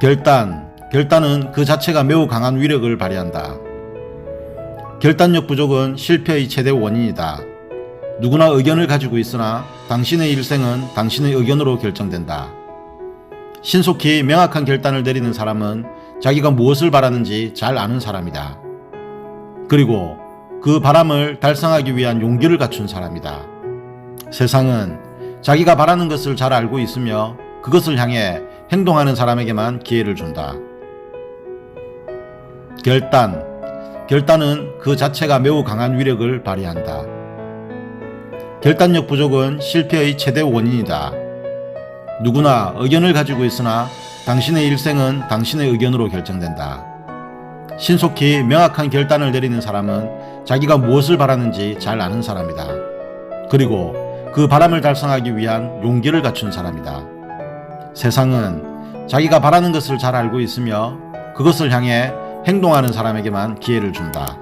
결단. 결단은 그 자체가 매우 강한 위력을 발휘한다. 결단력 부족은 실패의 최대 원인이다. 누구나 의견을 가지고 있으나 당신의 일생은 당신의 의견으로 결정된다. 신속히 명확한 결단을 내리는 사람은 자기가 무엇을 바라는지 잘 아는 사람이다. 그리고 그 바람을 달성하기 위한 용기를 갖춘 사람이다. 세상은 자기가 바라는 것을 잘 알고 있으며 그것을 향해 행동하는 사람에게만 기회를 준다. 결단. 결단은 그 자체가 매우 강한 위력을 발휘한다. 결단력 부족은 실패의 최대 원인이다. 누구나 의견을 가지고 있으나 당신의 일생은 당신의 의견으로 결정된다. 신속히 명확한 결단을 내리는 사람은 자기가 무엇을 바라는지 잘 아는 사람이다. 그리고 그 바람을 달성하기 위한 용기를 갖춘 사람이다. 세상은 자기가 바라는 것을 잘 알고 있으며 그것을 향해 행동하는 사람에게만 기회를 준다.